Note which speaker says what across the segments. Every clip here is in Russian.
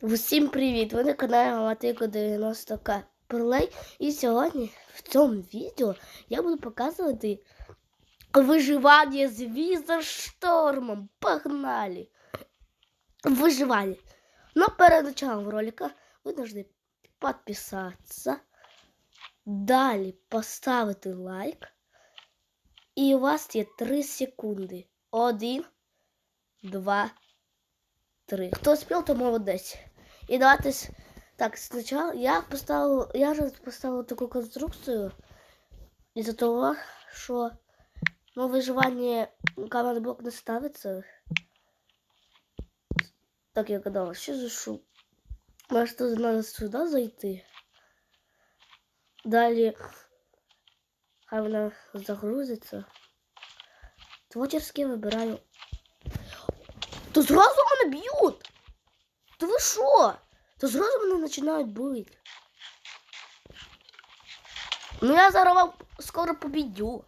Speaker 1: Усім привіт! Ви на каналі Матико 90К Перлей. І сьогодні в цьому відео я буду показувати виживання з візерштормом. Погнали! Выживание. Но перед началом ролика вы должны подписаться, далі поставити лайк. І у вас є 3 секунди. Один, два, три. Хто спів, то молодець. І давайте с- так, спочатку я поставив, я вже поставив таку конструкцію із-за того, що ну, виживання камер блок не ставиться. Так я гадала, що за шум? Може, тут треба сюди зайти. Далі хай вона загрузиться. Творчески вибираю. То зразу мене б'ють! Та ви що? То зразу мене починають бити. Ну я зараз вам скоро побідю.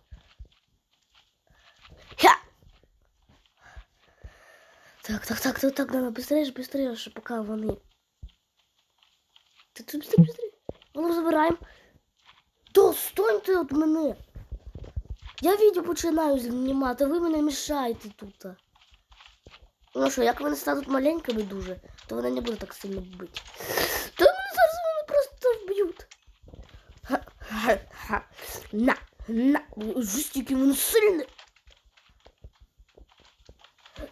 Speaker 1: Ха! Так, так, так, так, так, надо быстрее, быстрее, щоб поки вони. Так, тут быстрее, быстрее. Ну, забираємо. То стойте від мене. Я відео починаю знімати, а ви мене мішаєте тут. Ну що, як вони стануть маленькими дуже, то вони не будуть так сильно бити. То мене зараз вони просто вб'ють. Ха-ха-ха. На, на, жесть, який він сильний.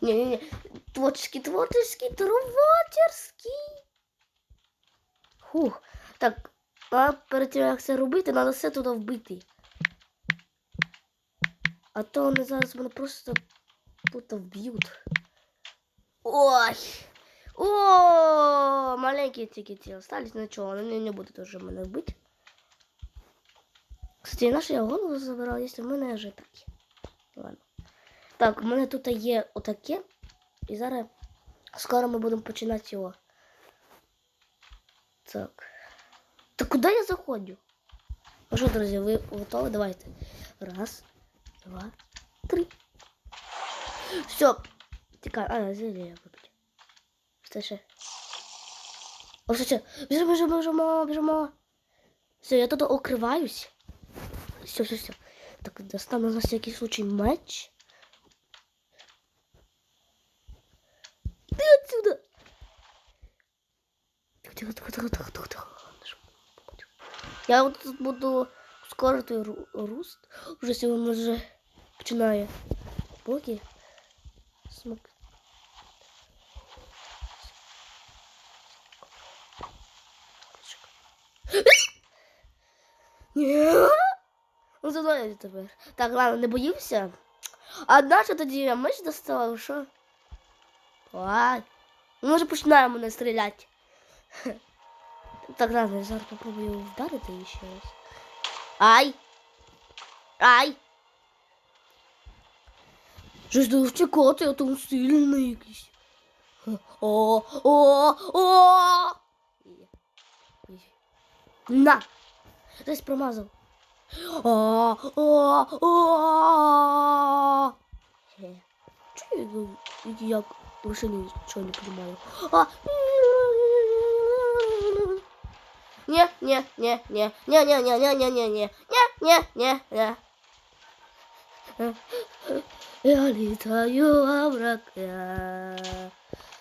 Speaker 1: Ні-ні-ні, творческий, творческий, творческий. Хух, так, а перед тим, як це робити, треба все туди вбити. А то вони зараз мене просто тут вб'ють. Ой! О, маленькие тільки ті остались, нічого, вони не будуть уже мене вбити. Кстати, наш я голову забирав, якщо в мене вже так. є. Ладно. Так, у мене тут є отаке. І зараз скоро ми будемо починати його. Так. Та куди я заходжу? Ну що, друзі, ви готові? Давайте. Раз, два, три. Все. Тікай. А, зілля я випить. Що ще? О, все, все. Біжимо, біжимо, біжимо, біжимо. Все, я тут укриваюсь. Все, все, все. Так, достану на всякий случай меч. Иди отсюда! Тихо, тихо, тихо, тихо, тихо, тихо. Я от тут буду ускорити ру- руст. Уже сьогодні вже починає. Поки. Смак. Ні. Ну, за мною тепер. Так, ладно, не боївся. А наша тоді я меч достала, що? Ладно. Ну, може починаємо не стріляти. Так, ладно, я зараз попробую вдарити її ще раз. Ай! Ай! До втікати, а там сильний якийсь. О, о, о! На! Десь промазав. О, о, о! Чого я лише нічого не понимаю. А! Не, не, не, не, не, не, не, не, не, не, не, не, не, не, Eu obra criar.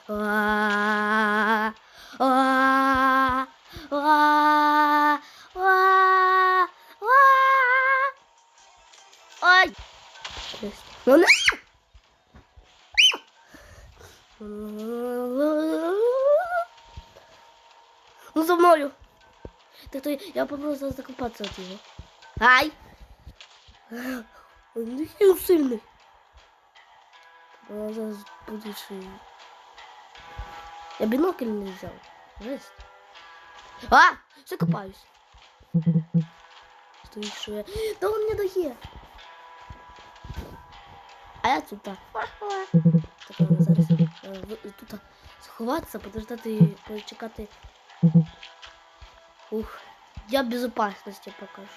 Speaker 1: Uá, uá, uá, uá, uá. Ai. Mano. Não sou molho. Tento ir para o processo da. Ai. Onde que eu sei, né? Я зараз буду ще... Я бінокль не взяв. Жесть. А! Все копаюсь. Стоїть, що я... Да он не дає. А я тут так. Так, треба зараз е, ви- тут сховатися, подождати і почекати. Ух, я в безопасности покажу.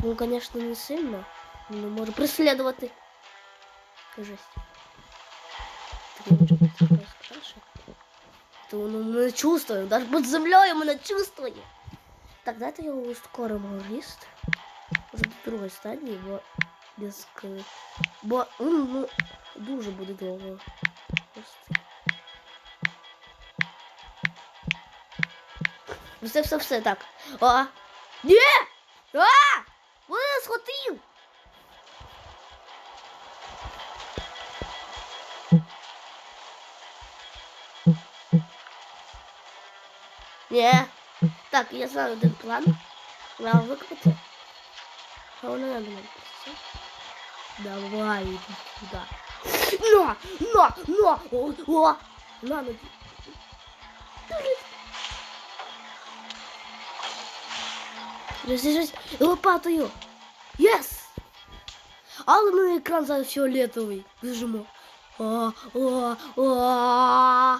Speaker 1: Ну, конечно, не сильно, но может преследовать. Жесть. То ми чувствуємо, навіть під землею ми не чувствуємо. Так, давайте його ускоримо ліст. З другої стадії, бо без Бо він ну, дуже будет долго. Все, все, все, так. А! не, А! Вони нас хотів! Ні. Так, я знаю один план. Треба викопати. А воно надо мені просто. Давай, иди сюда. На! На! На! О! О! На, на! Розв'яжись лопатою. Єс! Але на екран зараз фіолетовий. Біжимо. О, о, о. А?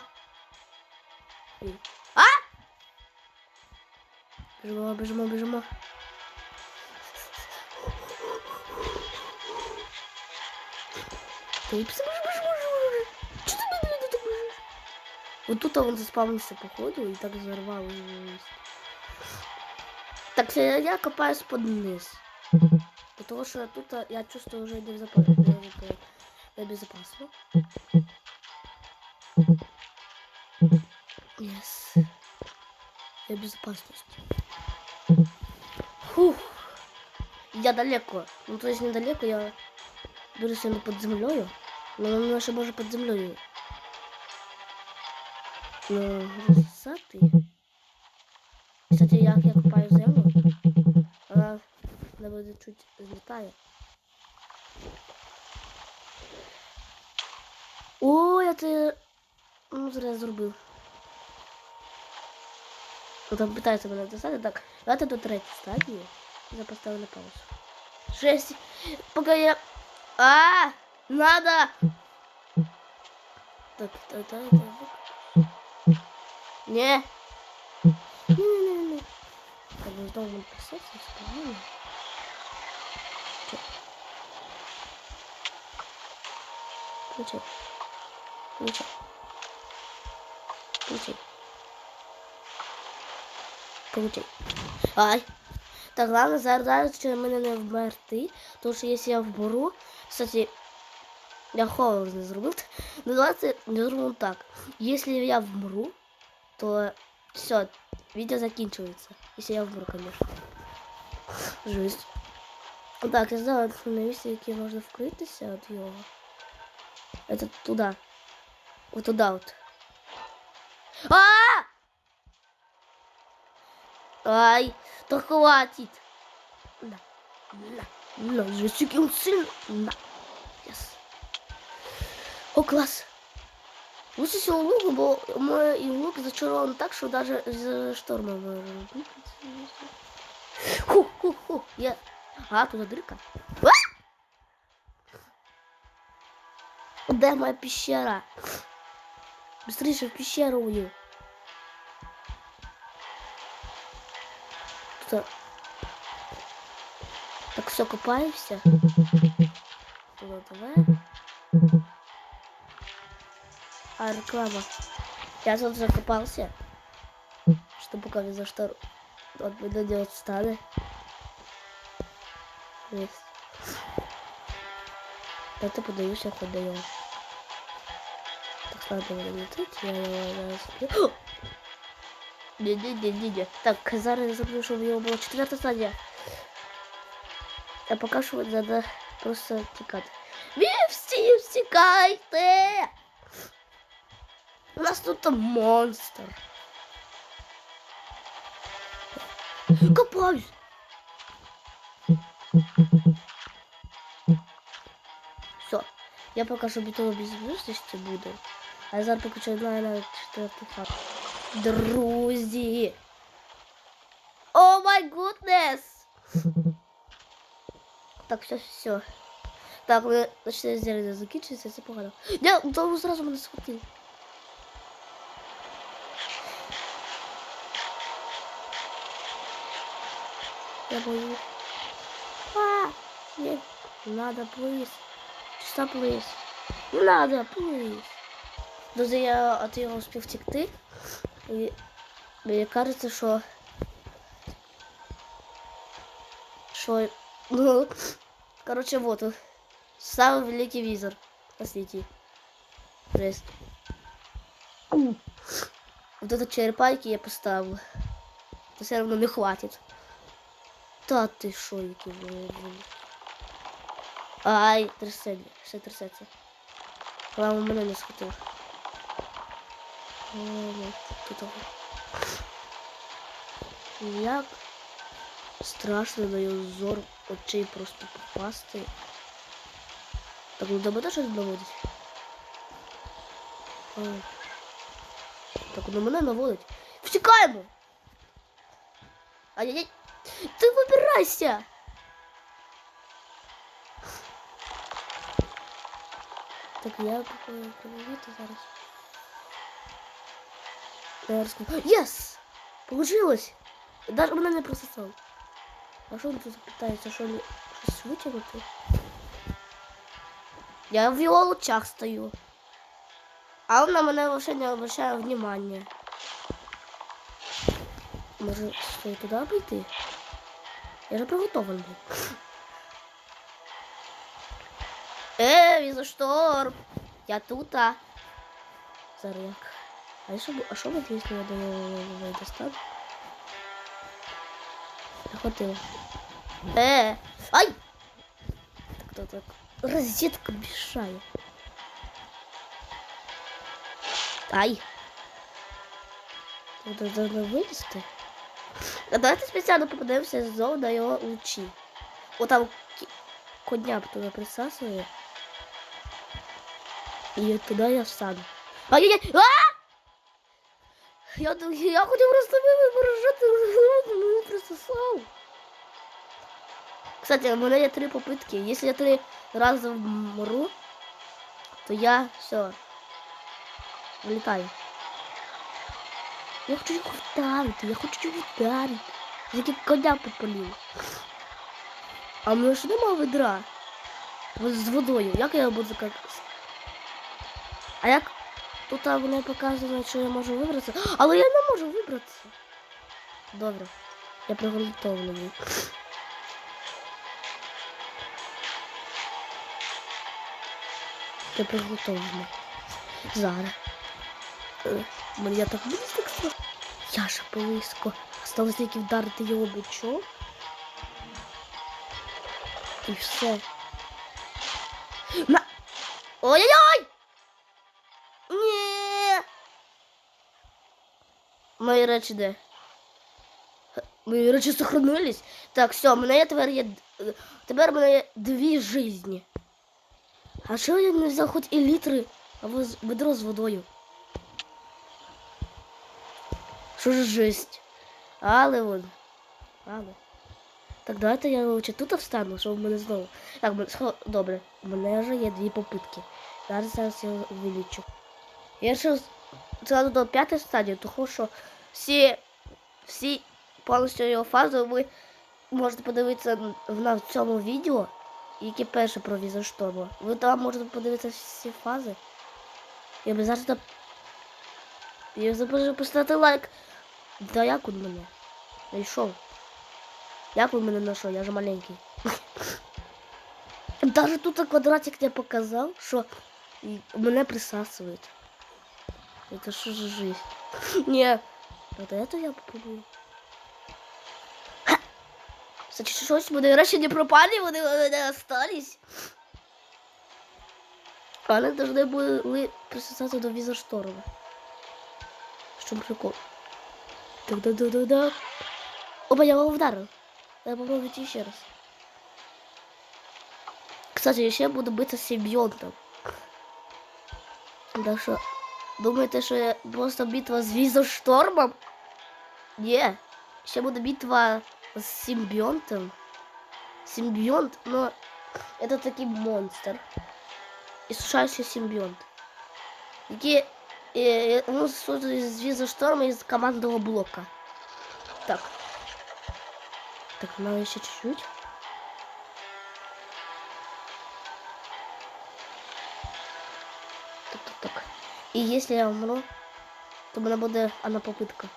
Speaker 1: Біжимо, біжимо, біжимо. Ти біжи, біжи, біжи, біжи. Чого ти мене не біжиш? Вот тут он заспавнился походу и так взорвал его. Так, я, я копаюсь под низ. Потому что тут а, я чувствую уже безопасно. безопасно. Yes. Я в безопасности. Фух. Я далеко. Ну, то есть недалеко я берусь на под землею. Но он наше може под землею. Ну, розсати. Кстати, як я копаю землю, вона буде чуть злітає. О, я це ну, зря зробив. Ну, там питається мене достати. Так, давайте до третьої стадії. Я поставлю на паузу. Шесть. Пока я... А, надо. Так, так, так, так. Не. Не-не-не. Так, мы должен писать, спокойно. Включай. Включай. Включай. Получай. Ай. Так, ладно, зараз чи мене не вмерти. Тому що якщо я вберу, кстати, я холод не зробив. Ну, давайте не зробимо так. Если я вмру, то все, видео закінчується. Если я вмру, конечно. Жесть. Так, я знаю на місці, яке можна вкритися від його. Это туда. Вот туда вот. А! Ай, то хватит. На, на, на, жестюки он сильно. На. Yes. О, класс. Лучше всего лук, бо мой лук зачарован так, что даже з шторма може робити. Ху-ху-ху. Я... А, тут дырка. А! Де моя пещера? Быстрее в пещеру уйду. Тут... Так все копаемся. Туда, давай. А, реклама. Я тут закопался. Что пока не за что от меня делать станы. Есть. Это подаюсь, я подаю. Так, надо лететь, я его зараз... Не-не-не-не-не. Так, зараз я забуду, щоб його була четверта стадія. А поки що треба просто тікати. Ви всі втікайте! У нас тут там монстр. Копаюсь. Все. Я поки що бітово беззвучності буду. А я зараз поки що знаю на четвертий факт. Друзі. О май гуднес. Так, все, все. Так, ми почти зерня закінчиться, це погано. Я тому зразу мене схватив. Я боюсь. А, нет, не надо, плиз. Stop, please. Не надо, плиз. Друзі, я от його успів втекти. І мені кажеться, що. Що. Ну. Короче, вот он. Самый великий визор свете. Жесть. Вот этот черепайки я поставил. То все равно не хватит. Що, який ви- Ай, трясеться, все трясеться. Главное, мене не схватив. О, ну, тут того. Як страшно на його зор очей просто попасти. Так, ну теж щось наводить? А. Так, ну мене наводить. Втікаємо! Ай-яй-яй! Ти! Так, я попробую проводити зараз. Я розкажу. Єс! Получилось! Даже мене не прососав. А що він тут питається, що ли щось витягнути? Я в його лучах стою. А он на мене вообще не обращає внимания. Може, стоїть туди обійти? Я же приготовлений. Е, візошторм! Я тут, а. Зараз як. А если бы... А что будет, если я даю его достану? Охотил. Э, ай! Кто так? Розетка мешает. Ай! Это должно вылезти. А давайте специально попадаемся с зону на его лучи. Вот там коня туда присасываю. И туда я встану. Ай-яй-яй! А! Я, ду- я хотів просто виворожити, мене присосав. Кстати, у мене є три попитки. Якщо я три рази вмру, то я все. Вилітаю. Я хочу його вдарити, я хочу його вдарити. Тільки коня попалив. А в мене ж нема ведра. Ось З водою. Як я буду як. А як Тут воно показує, що я можу вибратися. Але я не можу вибратися. Добре. Я приготовлений. Я приготовлений. Зараз. Е, Мені так страшно. Я ж близько. Осталось тільки вдарити його бичом. І все. На! Ой-ой-ой! Мої речі де? Мої речі сохранились. Так, все, в мене тепер є. Тепер в мене є дві жизні. А що я не взяв хоч і літри, або ведро з водою? Що ж жесть? Але вон. Але. Так, давайте я лучше тут встану, щоб в мене знову. Так, схо- добре. У мене вже є дві попитки. Зараз зараз я увеличу. Я ще зразу до п'ятої стадії, тому що всі, всі повністю його фази ви можете подивитися в, цьому відео, яке перше про візошторма. Ви там можете подивитися всі фази. І обов'язково я забуду поставити лайк. Да як він мене? Знайшов. Як він мене знайшов? Я ж маленький. Даже тут квадратик не показав, що мене присасують. Это що за жизнь? Не. Вот это я попробую. Кстати, щось вони речі не пропали, вони мене остались. Вони должны були присосатися до візоршторма. В чому прикол? Так, да, да, да, да. Опа, я его ударил. Надо попробовать еще раз. Кстати, еще я буду биться с симбионтом. Да что? Думаєте, що я просто битва з візоштормом? Ні. Ще буде битва з симбіонтом. Симбіонт, но это такий монстр. Іссушаючий симбіонт. Який е, ну, созданий з візошторма із командного блока. Так. Так, надо ще чуть-чуть. І якщо я умру, то в мене буде одна попитка.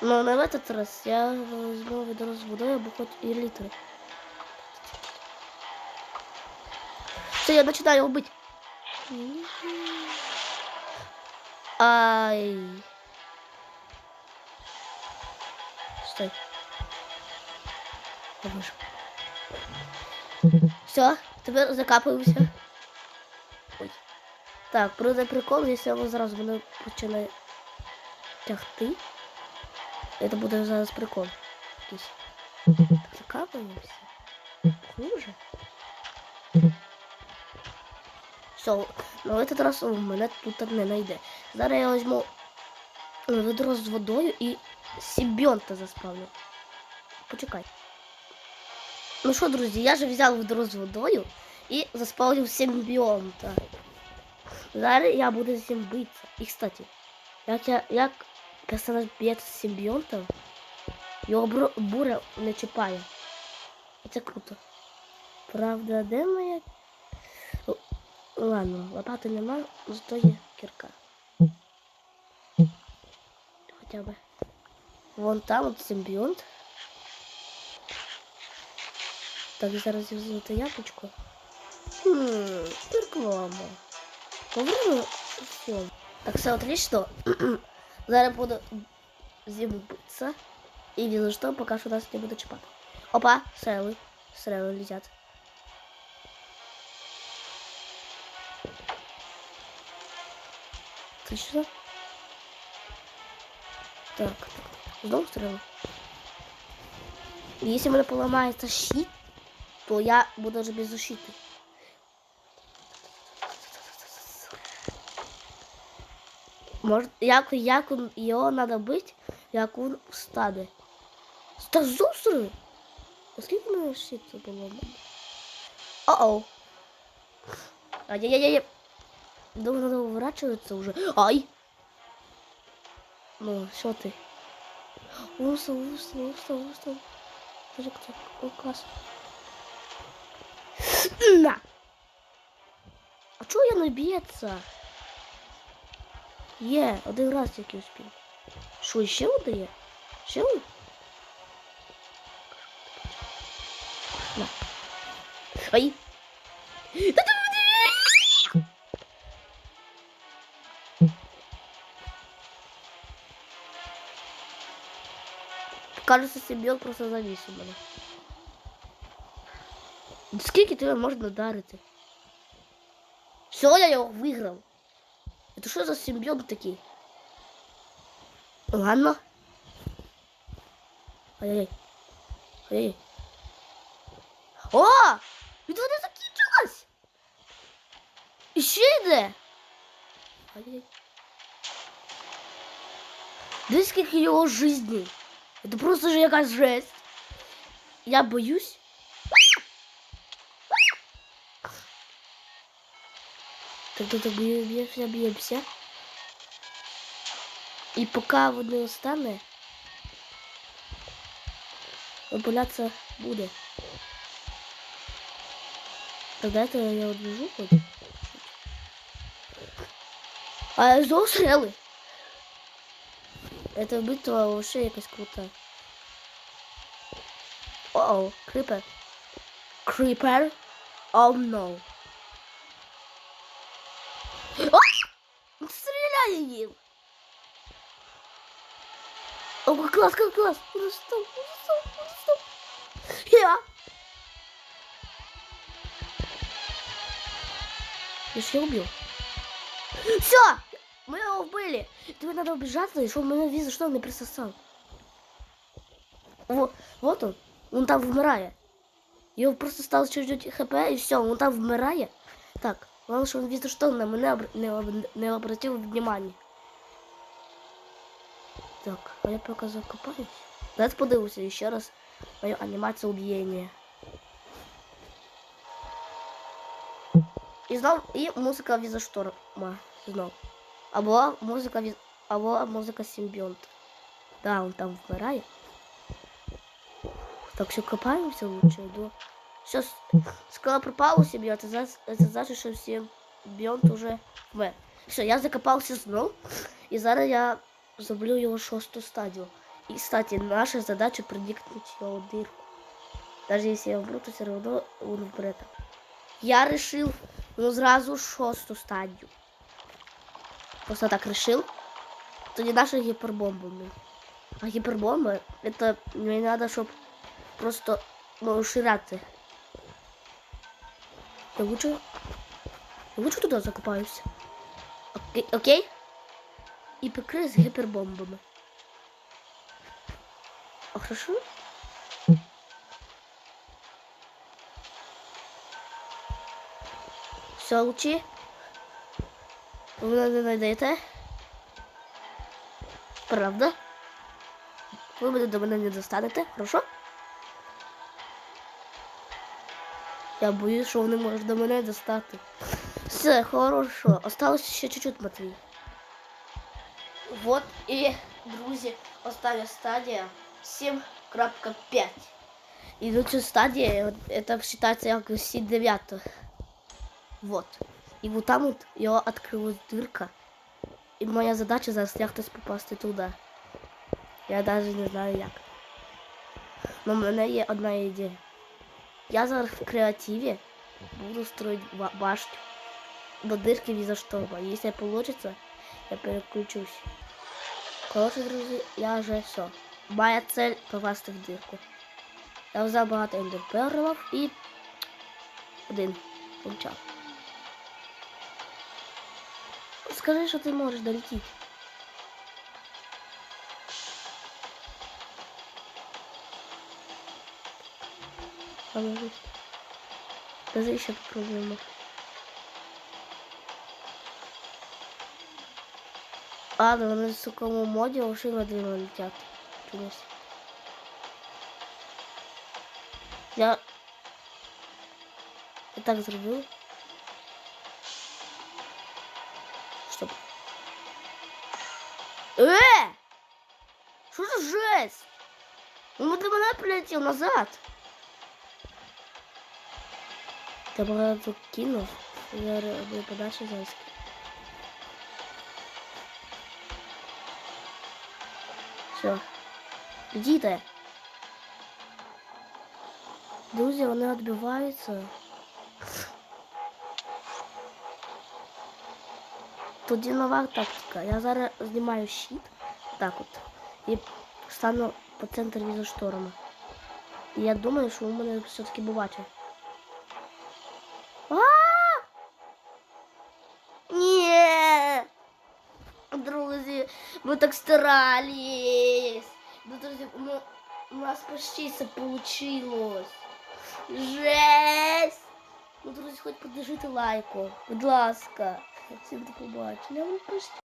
Speaker 1: Но на этот раз я возьму ведро с водой або хоть и литры. Все, я начинаю его быть. Ай. Стой. Я вышел. Все, теперь закапываемся. Ой. Так, правда прикол, якщо я зразу мене починає тягти. Это буде зараз прикол. Якийсь. Так закапуємося. Хуже. Все, ну этот раз у мене тут не найде. Зараз я візьму ведро з водою і симбіонта заспавлю. Почекай. Ну що, друзі, я же взяв ведро з водою і заспавлю симбіонта. Зараз я буду з ним битися. І, кстати, як я, як персонаж б'ється з симбіонтом, його бру- буря не чіпає. І це круто. Правда, де моя... Л- Ладно, лопати нема, зато є кірка. Хоча б. Вон там от симбіонт. Так, зараз я взяти яблучко. Хм, реклама. Поверну все. Так, все отлично. Зараз буду зимбиться. І візу, що поки що нас не буде чіпати. Опа, стрели. Стрели летять. Отлично. Так, знову стрели. Если у меня поломается щит, то я буду уже без защиты. Может, як, як он, його надо бить, як він встане. Та зустріли? А скільки в мене щит було? О-оу. Ай-яй-яй-яй. Думаю, надо уворачиваться уже. Ай! Ну, що ти? Устал, устал, устал, устал. Боже, кто? О, класс. На! А чого я не б'ється? Є, один раз тільки успів. Що, ще один є? Ще один? На. Ай! Та ти мене! Кажется, симбіот просто завис у мене. Скільки тебе можна дарити? Все, я його виграв. Это що за симбіот такий? Ладно. Ай-яй. Ай-яй. О! Від води закінчилась! І ще йде! Ай-яй. Дивись, скільки його жизней. Это просто же якась жесть. Я боюсь. Тогда так б'ємося, б'ємося. І поки воно не стане, популяція буде. Тогда это я одвижу хоть. А знову стріли. Эта битва вообще якась крута. О-о, крипер. Крипер? Oh no. О! Стреляй їм! О, класс, как класс! Ну что, ну что, ну что? Я! Я же его убил. Все! Мы его убили! Тебе надо убежаться, и чтобы меня виза что он не присосал. Вот, вот он. Он там вмирає. Його просто стало чуть-чуть хп і все, он там вмирає. Так, главное, що він візу що на мене обр- не, об- не обратив внимання. Так, а я поки закопаюсь. Давайте подивимося ще раз мою анімацію убієння. І знов, і музика візошторма. Знов. Або музика від... або музика симбіонт. Да, он там вмирає. Так що копаємося лучше до. Сейчас скоро пропало симбіонт, це, за- це значить, що всім біонт уже вмер. Все, я закопався знов. І зараз я зроблю його шосту стадію. І, кстати, наша задача проникнути його в дырку. Даже если я вмру, то все равно он вмре там. Я решил, ну, сразу шосту стадию. Просто так решил. То не наша гипербомба, блин. А гипербомба, это мне надо, чтобы просто, ну, уширяться. Я лучше, я лучше туда закопаюсь. Окей? окей? І прикрий з гіпербомбами. А хорошо? Все, лучі. Ви мене не знайдете. Правда? Ви мене до мене не достанете, хорошо? Я боюсь, що вони можуть до мене достати. Все, хорошо. Осталось ще чуть-чуть, Матвій. Вот і, друзі, остання стадія 7.5. І до цю стадію, от, це вважається як 7-9. Вот. І вот там от його відкрилась дирка. І моя задача зараз якось попасти туди. Я навіть не знаю як. Но в мене є одна ідея. Я зараз в креативі буду строить башню до дырки визошторма. Если получится, я переключусь. Короче, друзі, я вже все. Моя цель попасти в дирку. Я взяв багато ендерперлів і один помчав. Скажи, що ти можеш долетіти. А може? Давай ще попробуємо. А, да вони в такому моді уши на дві летять. Чомусь. Я... Я так зробив. Стоп. Э! Что за жесть? Он до мене прилетел назад. Та багато кинув. Я роблю подальше зайськи. Все. Діти. Друзі, вони відбиваються. Тоді нова тактика. Я зараз знімаю щит. Так от. І стану по центру візошторма. І я думаю, що у мене все-таки побачить. Друзі, ми так старались. Ну, друзі, ну, у нас почти все получилось. Жесть! Ну, друзі, хоч подержите лайку. Будь ласка. Всім до побачення. Вам почти